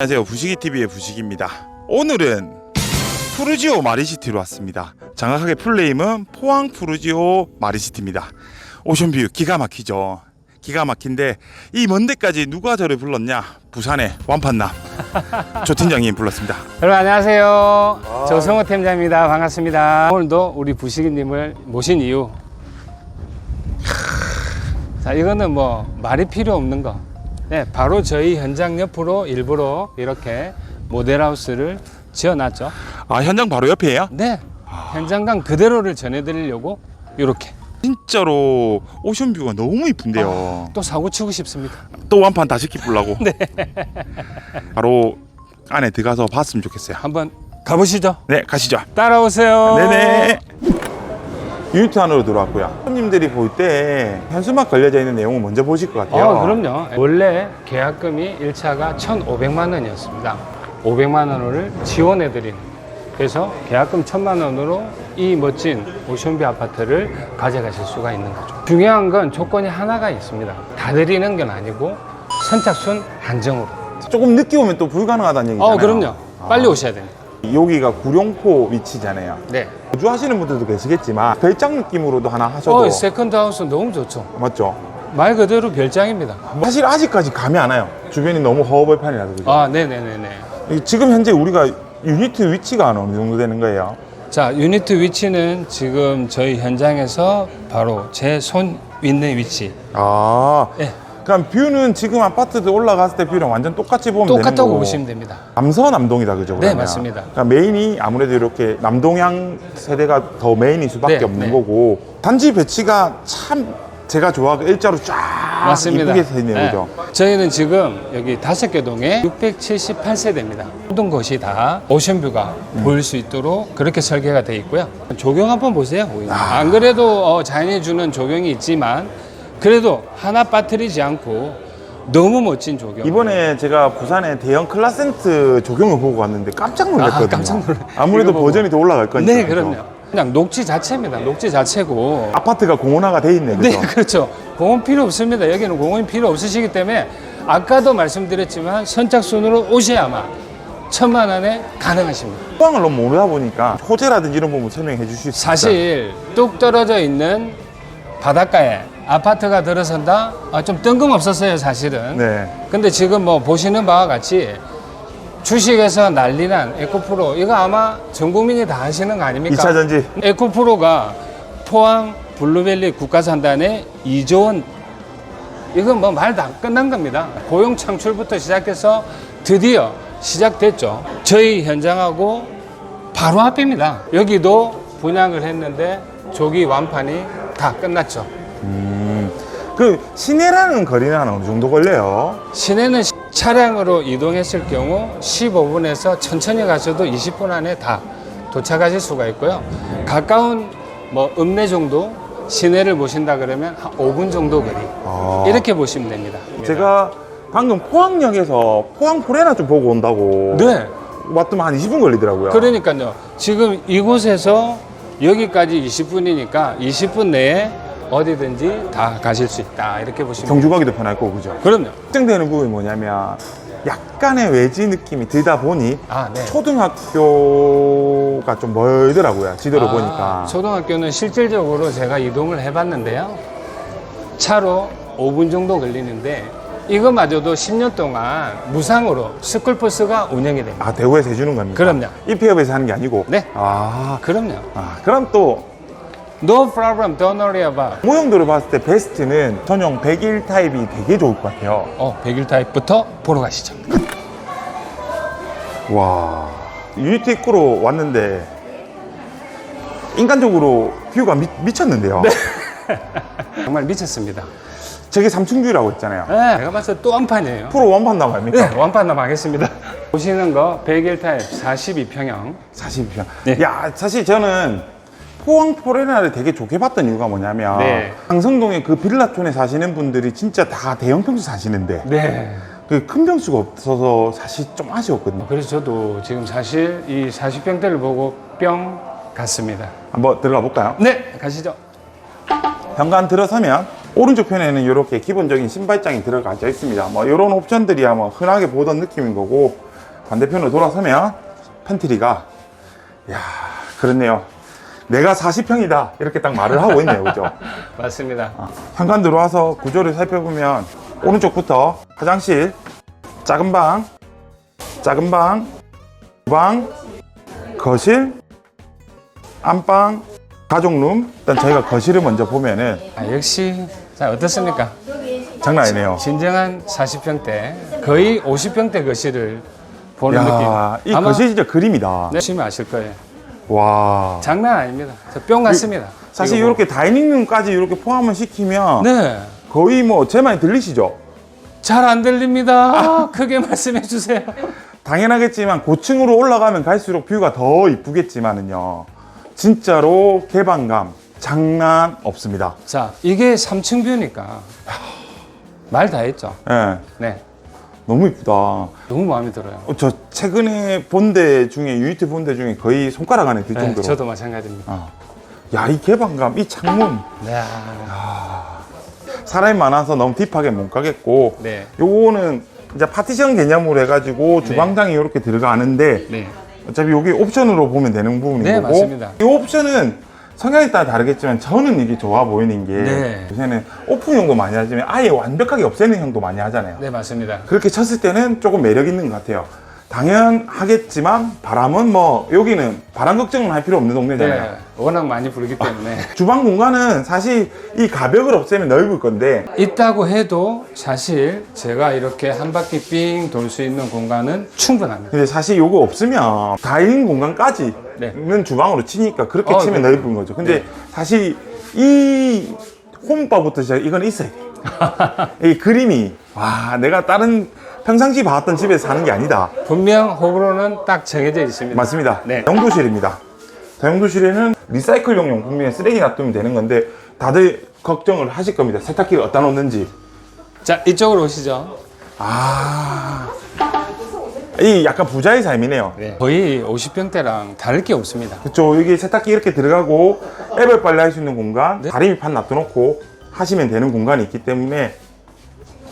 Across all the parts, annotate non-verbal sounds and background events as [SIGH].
안녕하세요 부시기TV의 부시기입니다 오늘은 푸르지오 마리시티로 왔습니다 정확하게 풀네임은 포항 푸르지오 마리시티입니다 오션뷰 기가 막히죠 기가 막힌데 이 먼 데까지 누가 저를 불렀냐 부산의 완판남 [LAUGHS] 조 팀장님 불렀습니다 여러분 안녕하세요. 조성호 팀장입니다. 반갑습니다. 오늘도 우리 부식이님을 모신 이유. 자, 이거는 뭐 말이 필요 없는 거. 네, 바로 저희 현장 옆으로 일부러 이렇게 모델하우스를 지어놨죠. 아 현장 바로 옆이에요? 네, 현장감 그대로를 전해드리려고 이렇게 진짜로 오션뷰가 너무 이쁜데요 또 사고 치고 싶습니다. 또 완판 다시 기쁘려고 [LAUGHS] 네. 바로 안에 들어가서 봤으면 좋겠어요 한번 가보시죠. 네 가시죠 따라오세요. 네네. 유니트 안으로 들어왔고요. 손님들이 볼 때 현수막 걸려져 있는 내용을 먼저 보실 것 같아요. 어, 그럼요. 원래 계약금이 1차가 1,500만 원이었습니다. 500만 원을 지원해 드리는. 그래서 계약금 1,000만 원으로 이 멋진 오션뷰 아파트를 가져가실 수가 있는 거죠. 중요한 건 조건이 하나가 있습니다. 다 드리는 건 아니고 선착순 한정으로. 조금 늦게 오면 또 불가능하다는 얘기잖아요. 어, 그럼요. 빨리 오셔야 됩니다. 여기가 구룡포 위치잖아요. 네. 거주하시는 분들도 계시겠지만 별장 느낌으로도 하나 하셔도 어, 세컨드 하우스 너무 좋죠. 맞죠? 말 그대로 별장입니다. 사실 아직까지 감이 안 와요. 주변이 너무 허벌판이라서 그죠? 아, 네네네네. 지금 현재 우리가 유니트 위치가 어느 정도 되는 거예요? 자, 유니트 위치는 지금 저희 현장에서 바로 제손 있는 위치. 아, 예. 그럼 뷰는 지금 아파트들 올라갔을 때 뷰랑 완전 똑같이 보면 되는 똑같다고 거고. 보시면 됩니다. 남서남동이다 그죠? 네, 그러면? 맞습니다. 그러니까 메인이 아무래도 이렇게 남동향 세대가 더 메인일 수밖에 네, 없는 네. 거고 단지 배치가 참 제가 좋아하고 일자로 쫙 맞습니다. 이쁘게 돼 있네요, 네. 그죠? 저희는 지금 여기 다섯 개 동에 678세대입니다. 모든 것이 다 오션뷰가 음. 보일 수 있도록 그렇게 설계가 되어 있고요. 조경 한번 보세요. 안 그래도 어, 자연이 주는 조경이 있지만 그래도 하나 빠뜨리지 않고 너무 멋진 조경. 이번에 제가 부산에 대형 클라센트 조경을 보고 왔는데 깜짝 놀랐거든요. 아, 깜짝 놀라- 아무래도. 버전이 더 올라갈 거니까. 네? 그럼요. 그냥 녹지 자체입니다. 녹지 자체고. 아파트가 공원화가 돼 있네, 네, 그죠? [LAUGHS] 그렇죠. 공원 필요 없습니다. 여기는 공원이 필요 없으시기 때문에 아까도 말씀드렸지만 선착순으로 오셔야만 천만 원에 가능하십니다. 포항을 너무 모르다 보니까 호재라든지 이런 부분 설명해 주실 수 있어요? 사실 뚝 떨어져 있는 바닷가에 아파트가 들어선다? 아, 좀 뜬금없었어요, 사실은. 네. 근데 지금 뭐 보시는 바와 같이 주식에서 난리난 에코프로 이거 아마 전 국민이 다 아시는 거 아닙니까? 2차 전지. 에코프로가 포항 블루밸리 국가산단에 2조 원 이건 뭐말다 끝난 겁니다. 고용 창출부터 시작해서 드디어 시작됐죠. 저희 현장하고 바로 앞입니다. 여기도 분양을 했는데 조기 완판이 다 끝났죠. 그 시내라는 거리는 한 어느 정도 걸려요? 시내는 시- 차량으로 이동했을 경우 15분에서 천천히 가셔도 20분 안에 다 도착하실 수가 있고요. 가까운 뭐 읍내 정도 시내를 보신다 그러면 한 5분 정도 거리 아. 이렇게 보시면 됩니다. 제가 방금 포항역에서 포항 포레나 좀 보고 온다고 네, 왔더만 한 20분 걸리더라고요. 그러니까요. 지금 이곳에서 여기까지 20분이니까 20분 내에 어디든지 다 가실 수 있다 이렇게 보시면 경주 가기도 편할 거고 그죠? 그럼요. 걱정되는 부분이 뭐냐면 약간의 외지 느낌이 들다 보니 아, 네. 초등학교가 좀 멀더라고요. 지도를 아, 보니까. 초등학교는 실질적으로 제가 이동을 해봤는데요. 차로 5분 정도 걸리는데 이거마저도 10년 동안 무상으로 스쿨버스가 운영이 됩니다. 아 대구에서 해주는 겁니까? 그럼요. 이 폐업에서 하는 게 아니고. 네. 아, 그럼요. 아 그럼 또 No problem, don't worry about. 모형도를 봤을 때 베스트는 전용 101 타입이 되게 좋을 것 같아요. 어, 101 타입부터 보러 가시죠. 와 유니티 입구로 왔는데 인간적으로 뷰가 미, 미쳤는데요. 네. [LAUGHS] 정말 미쳤습니다. 저게 3층 뷰라고 했잖아요. 네, 제가 봤을 때 또 한 판이에요. 프로 원판 나갑니까? 네, 원판남 하겠습니다. [LAUGHS] 보시는 거 101 타입 42평형. 42평. 네. 야, 사실 저는 포항 포레나를 되게 좋게 봤던 이유가 뭐냐면 네. 강성동에 그 빌라촌에 사시는 분들이 진짜 다 대형 평수 사시는데 네. 그 큰 평수가 없어서 사실 좀 아쉬웠거든요. 그래서 저도 지금 사실 이 40평대를 보고 뿅 갔습니다. 한번 들어가 볼까요? 네, 가시죠. 현관 들어서면 오른쪽 편에는 이렇게 기본적인 신발장이 들어가져 있습니다. 뭐 이런 옵션들이야 뭐 흔하게 보던 느낌인 거고 반대편으로 돌아서면 팬트리가 야 그렇네요. 내가 40평이다 이렇게 딱 말을 하고 있네요, 그죠? [LAUGHS] 맞습니다. 현관 들어와서 구조를 살펴보면 오른쪽부터 화장실, 작은 방, 작은 방, 주방, 거실, 안방, 가족룸. 일단 저희가 거실을 먼저 보면은 아, 역시 자 어떻습니까? 장난 아니네요. 진정한 40평대 거의 50평대 거실을 보는 야, 느낌. 이 아마 거실 진짜 그림이다. 보시면 아실 거예요. 와. 장난 아닙니다. 저뿅 같습니다. 사실 이거 뭐. 이렇게 다이닝룸까지 이렇게 포함을 시키면 네. 거의 뭐제 말이 들리시죠? 잘 안 들립니다. [LAUGHS] 크게 말씀해 주세요. 당연하겠지만 고층으로 올라가면 갈수록 뷰가 더 이쁘겠지만은요. 진짜로 개방감 장난 없습니다. 자, 이게 3층 뷰니까 말 다 했죠. 예. 네. 너무 이쁘다. 어, 너무 마음에 들어요. 저 최근에 본 데 중에 유니트 본데 중에 거의 손가락 안에 들 네, 정도로. 저도 마찬가지입니다. 어. 야, 이 개방감, 이 창문. 네. 사람이 많아서 너무 딥하게 못 가겠고. 네. 요거는 이제 파티션 개념으로 해가지고 주방장이 이렇게 들어가는데 네. 어차피 여기 옵션으로 보면 되는 부분인 네, 맞습니다. 이 옵션은 성향에 따라 다르겠지만 저는 이게 좋아 보이는 게 네. 요새는 오픈형도 많이 하지만 아예 완벽하게 없애는 형도 많이 하잖아요 네, 맞습니다. 그렇게 쳤을 때는 조금 매력 있는 것 같아요 당연하겠지만 바람은 뭐 여기는 바람 걱정은 할 필요 없는 동네잖아요 네. 워낙 많이 부르기 때문에 [LAUGHS] 주방 공간은 사실 이 가벽을 없애면 넓을 건데 있다고 해도 사실 제가 이렇게 한 바퀴 삥 돌 수 있는 공간은 충분합니다. 근데 사실 요거 없으면 다이닝 공간까지 는 네. 주방으로 치니까 그렇게 어, 치면 네. 넓은 거죠. 근데 사실 이 홈바부터 시작 이건 있어야 돼. [LAUGHS] 이 그림이 와 내가 다른 평상시 봤던 집에서 사는 게 아니다. 분명 호불호는 딱 정해져 있습니다. 맞습니다. 네. 다용도실입니다. 다용도실에는 리사이클용 용품에 쓰레기 놔두면 되는 건데 다들 걱정을 하실 겁니다. 세탁기를 어디다 놓는지. 자, 이쪽으로 오시죠. 아. 이 약간 부자의 삶이네요. 네. 거의 50평대랑 다를 게 없습니다. 그쵸 여기 세탁기 이렇게 들어가고 애벌 빨래 할 수 있는 공간 네. 다리밑판 놔둬놓고 하시면 되는 공간이 있기 때문에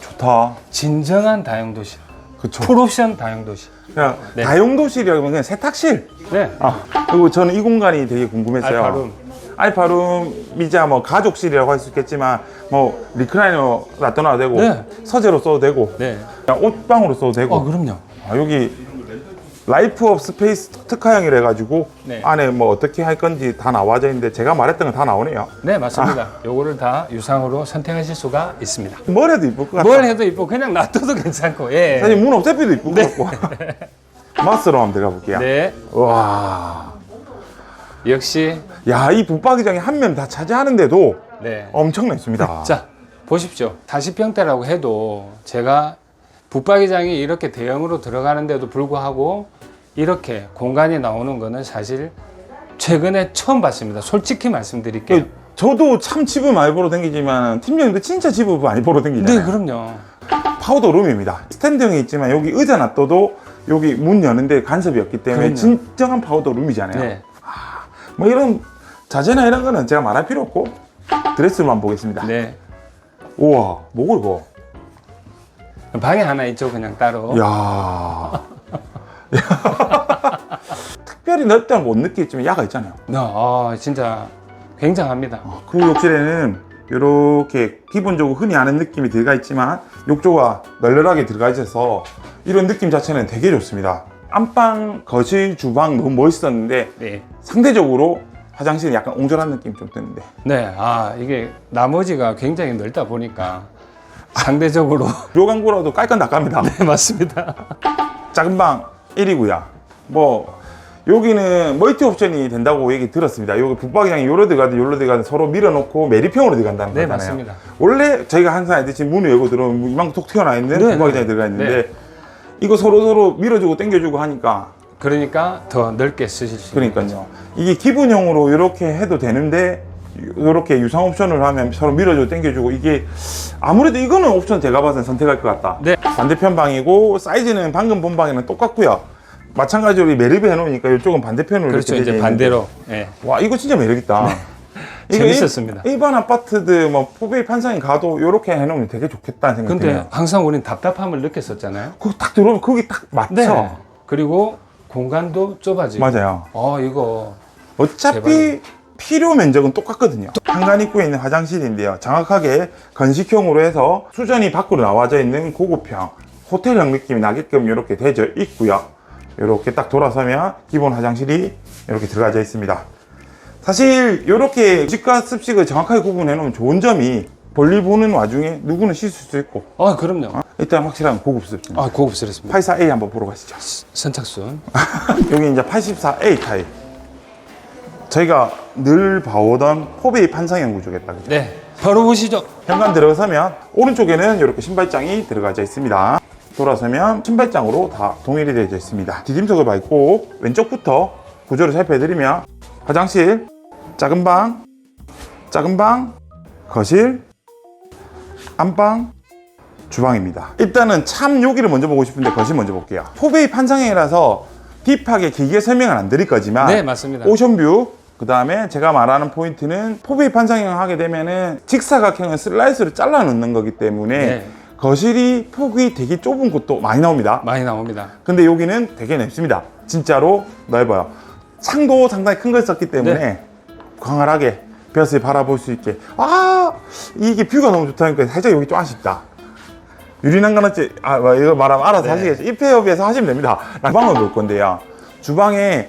좋다 진정한 다용도실. 그쵸 풀옵션 다용도실. 그냥 네. 다용도실이라고 하면 그냥 세탁실 네. 아 그리고 저는 이 공간이 되게 궁금했어요 알파룸. 알파룸이자 뭐 가족실이라고 할 수 있겠지만 뭐 리클라이너 놔둬놔도 되고 네. 서재로 써도 되고 네. 그냥 옷방으로 써도 되고 어, 그럼요. 아, 여기 라이프 업 스페이스 특화형이라 가지고 네. 안에 뭐 어떻게 할 건지 다 나와져 있는데 제가 말했던 건 다 나오네요. 네, 맞습니다. 요거를 다 유상으로 선택하실 수가 있습니다. 뭘 해도 이쁠 것 같다. 뭘 해도 이쁘고 그냥 놔둬도 괜찮고. 예. 사실 문 없애피도 이쁠 것 같고. 마스로 한번 들어가 볼게요. 네. 와, 역시 야 이 붙박이장이 한 면 다 차지하는데도 네. 엄청났습니다. 자, 보십시오. 40평대라고 해도 제가 붙박이장이 이렇게 대형으로 들어가는데도 불구하고 이렇게 공간이 나오는 거는 사실 최근에 처음 봤습니다. 솔직히 말씀드릴게요. 그, 저도 참 집을 많이 보러 다니지만 팀장님도 진짜 집을 많이 보러 다니잖아요. 네, 그럼요. 파우더 룸입니다. 스탠드형이 있지만 여기 의자 놔둬도 여기 문 여는데 간섭이 없기 때문에 그럼요. 진정한 파우더 룸이잖아요. 네. 뭐 이런 자재나 이런 거는 제가 말할 필요 없고 드레스룸만 보겠습니다. 네. 우와, 뭐고 이거? 방에 하나 있죠, 그냥 따로. 야. [LAUGHS] 특별히 넓다는 못 느끼겠지만 야가 있잖아요. 네, 아, 진짜 굉장합니다. 그 욕실에는 이렇게 기본적으로 흔히 아는 느낌이 들어가 있지만 욕조가 널널하게 들어가 있어서 이런 느낌 자체는 되게 좋습니다. 안방, 거실, 주방 너무 멋있었는데 네. 상대적으로 화장실은 약간 옹졸한 느낌이 좀 드는데 네, 아, 이게 나머지가 굉장히 넓다 보니까 상대적으로. 료광고라도 깔건 닦합니다. 네, 맞습니다. 작은 방 1이고요. 뭐 여기는 멀티 옵션이 된다고 얘기 들었습니다. 여기 붙박이장이 요로 들어가든 요로 들어가든 서로 밀어놓고 매립형으로 들어간다는 네, 거잖아요. 맞습니다. 원래 저희가 항상 알듯이 문을 열고 들어오면 이만큼 톡 튀어나와 있는 네, 붙박이장이 네. 들어가 있는데 네. 이거 서로 서로 밀어주고 당겨주고 하니까 그러니까 더 넓게 쓰실 수. 그러니까요. 이게 기본형으로 이렇게 해도 되는데 이렇게 유상 옵션을 하면 서로 밀어주고 당겨주고 이게 아무래도 이거는 옵션 제가 봐서는 선택할 것 같다. 네. 반대편 방이고 사이즈는 방금 본 방이랑 똑같고요. 마찬가지로 이 매립을 해놓으니까 이쪽은 반대편으로 그렇죠, 이렇게 이제 반대로. 예. 있는데. 와 이거 진짜 매력있다. [LAUGHS] 이거 재밌었습니다. 일, 일반 아파트들 뭐 포베이 판상에 가도 이렇게 해놓으면 되게 좋겠다는 생각이 근데 드네요. 항상 우린 답답함을 느꼈었잖아요. 그거 딱 들어오면 거기 딱 맞죠. 네. 그리고 공간도 좁아지고. 맞아요. 어, 이거. 어차피 대박이네. 필요 면적은 똑같거든요. 현관 입구에 있는 화장실인데요. 정확하게 건식형으로 해서 수전이 밖으로 나와져 있는 고급형 호텔형 느낌이 나게끔 이렇게 되어 있고요. 이렇게 딱 돌아서면 기본 화장실이 이렇게 들어가져 있습니다. 사실 이렇게 집과 습식을 정확하게 구분해 놓으면 좋은 점이 볼일 보는 와중에 누구는 씻을 수 있고 아, 그럼요. 어? 일단 확실한 고급스럽습니다. 아, 고급스럽습니다. 84A 한번 보러 가시죠. 선착순. [LAUGHS] 여기 이제 84A 타입. 저희가 늘 봐오던 포베이 판상형 구조겠다. 그죠? 네. 바로 보시죠. 현관 들어서면 오른쪽에는 이렇게 신발장이 들어가져 있습니다. 돌아서면 신발장으로 다 동일이 되어 있습니다. 디딤석을 밟고 왼쪽부터 구조를 살펴드리면 화장실, 작은 방, 작은 방, 거실, 안방, 주방입니다. 일단은 참 여기를 먼저 보고 싶은데 거실 먼저 볼게요. 포베이 판상형이라서 딥하게 길게 설명은 안 드릴 거지만 네, 맞습니다. 오션뷰 그 다음에 제가 말하는 포인트는 포베이 판상형 하게 되면은 직사각형을 슬라이스로 잘라 넣는 거기 때문에 네. 거실이 폭이 되게 좁은 곳도 많이 나옵니다. 많이 나옵니다. 근데 여기는 되게 넓습니다. 진짜로 넓어요. 창도 상당히 큰 걸 썼기 때문에 네. 광활하게 볕을 바라볼 수 있게 아 이게 뷰가 너무 좋다니까 살짝 여기 좀 아쉽다. 유리난간어째 아뭐 이거 말하면 알아서 네. 하시겠죠. 이 폐업에서 하시면 됩니다. 주방을 볼 건데요. 주방에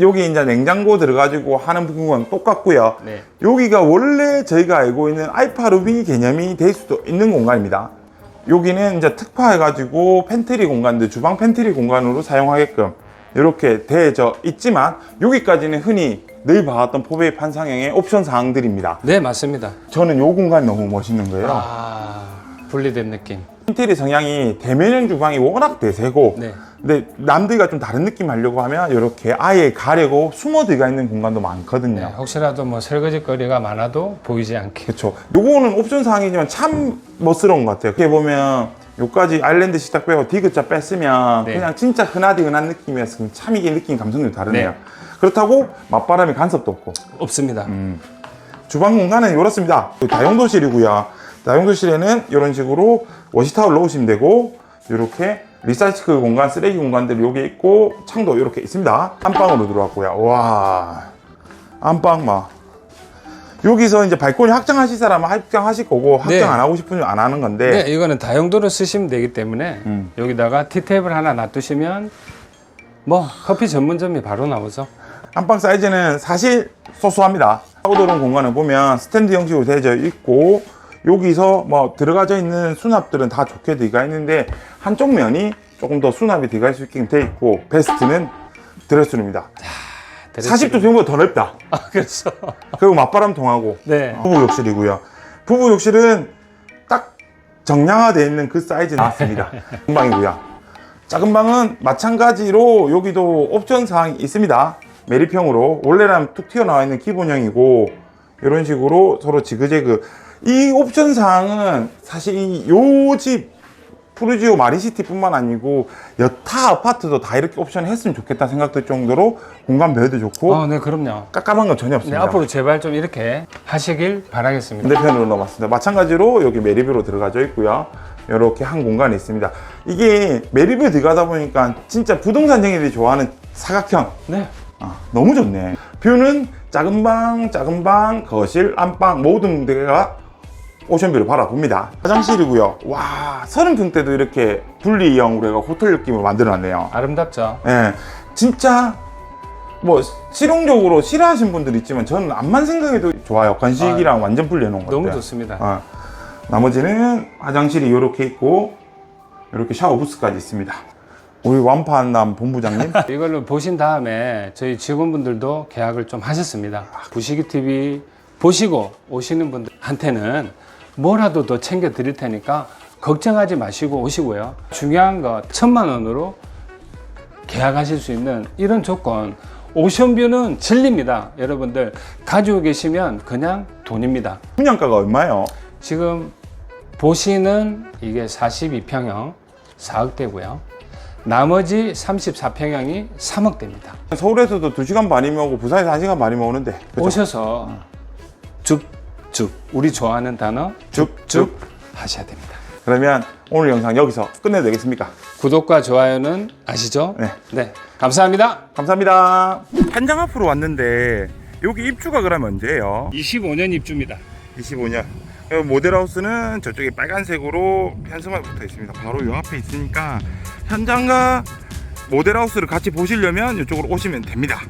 여기 이제 냉장고 들어가지고 하는 부분은 똑같고요. 네. 여기가 원래 저희가 알고 있는 알파 루비 개념이 될 수도 있는 공간입니다. 여기는 이제 특화해가지고 팬트리 공간들, 주방 팬트리 공간으로 사용하게끔 이렇게 되어져 있지만 여기까지는 흔히 늘 봐왔던 포베이 판상형의 옵션 사항들입니다. 네, 맞습니다. 저는 요 공간이 너무 멋있는 거예요. 아, 분리된 느낌. 인테리어 성향이 대면형 주방이 워낙 대세고 네. 근데 남들과 좀 다른 느낌 하려고 하면 이렇게 아예 가려고 숨어 들어가 있는 공간도 많거든요. 네, 혹시라도 뭐 설거지 거리가 많아도 보이지 않게. 그렇죠. 요거는 옵션 사항이지만 참 멋스러운 것 같아요. 이렇게 보면 요까지 아일랜드 식탁 빼고 디귿자 뺐으면 네. 그냥 진짜 흔하디 흔한 느낌이었으면 참 이게 느낌 감성이 다르네요. 네. 그렇다고 맞바람이 간섭도 없고 없습니다. 음. 주방 공간은 이렇습니다. 다용도실이고요. 다용도실에는 이런 식으로 워시타월 넣으시면 되고 이렇게 리사이클 공간, 쓰레기 공간들 여기 있고 창도 이렇게 있습니다. 안방으로 들어왔고요. 와 안방 막 여기서 이제 발코니 확장하실 사람은 확장하실 거고 확장 네. 안 하고 싶으면 안 하는 건데 네, 이거는 다용도로 쓰시면 되기 때문에 음. 여기다가 티테이블 하나 놔두시면 뭐 커피 전문점이 바로 나오죠. 안방 사이즈는 사실 소소합니다. 사고도론 공간을 보면 스탠드 형식으로 되어 있고 여기서 뭐 들어가져 있는 수납들은 다 좋게 들어가 있는데 한쪽 면이 조금 더 수납이 들어갈 수 있게 돼 있고 베스트는 드레스룸입니다. 40도 정보다 더 넓다. 아, 그렇죠. 그리고 맞바람 통하고 네. 부부 욕실이고요. 부부 욕실은 딱 정량화되어 있는 그 사이즈 나왔습니다. [LAUGHS] 큰 방이고요. 작은 방은 마찬가지로 여기도 옵션 사항이 있습니다. 메리평으로 원래는 툭 튀어나와 있는 기본형이고 이런 식으로 서로 지그재그 이 옵션 사항은 사실 요집 푸르지오 마리시티뿐만 아니고 여타 아파트도 다 이렇게 옵션 했으면 좋겠다 생각될 정도로 공간 배열도 좋고 어, 네, 그럼요. 깜깜한 건 전혀 네, 없습니다. 앞으로 제발 좀 이렇게 하시길 바라겠습니다. 반대편으로 넘어왔습니다. 마찬가지로 여기 메리뷰로 들어가져 있고요. 이렇게 한 공간이 있습니다. 이게 메리뷰 들어가다 보니까 진짜 부동산쟁이들이 좋아하는 사각형. 네. 아, 너무 좋네. 뷰는 작은 방, 작은 방, 거실, 안방 모든 데가 오션뷰를 바라봅니다. 화장실이고요. 와, 서른 평대도 이렇게 분리형으로 해가 호텔 느낌으로 만들어놨네요. 아름답죠. 예, 진짜 뭐 실용적으로 싫어하시는 분들 있지만 저는 암만 생각해도 좋아요. 건식이랑 완전 분리해놓은 것 너무 같아요. 좋습니다. 어, 나머지는 화장실이 이렇게 있고 이렇게 샤워 부스까지 있습니다. 우리 완판남 본부장님 [LAUGHS] 이걸로 보신 다음에 저희 직원분들도 계약을 좀 하셨습니다. 부시기 TV 보시고 오시는 분들한테는 뭐라도 더 챙겨 드릴 테니까 걱정하지 마시고 오시고요. 중요한 거 천만 원으로 계약하실 수 있는 이런 조건. 오션뷰는 진리입니다. 여러분들 가지고 계시면 그냥 돈입니다. 분양가가 얼마예요? 지금 보시는 이게 42평형 4억대고요. 나머지 34평형이 3억대입니다. 서울에서도 2시간 반이면 오고 부산에서 1시간 반이면 오는데 그죠? 오셔서 쭉쭉 우리 좋아하는 단어 쭉쭉 하셔야 됩니다. 그러면 오늘 영상 여기서 끝내도 되겠습니까? 구독과 좋아요는 아시죠? 네. 네. 감사합니다. 감사합니다. 현장 앞으로 왔는데 여기 입주가 그러면 언제예요? 25년 입주입니다. 25년. 모델하우스는 저쪽에 빨간색으로 편성만 붙어 있습니다. 바로 요 앞에 있으니까 현장과 모델하우스를 같이 보시려면 이쪽으로 오시면 됩니다.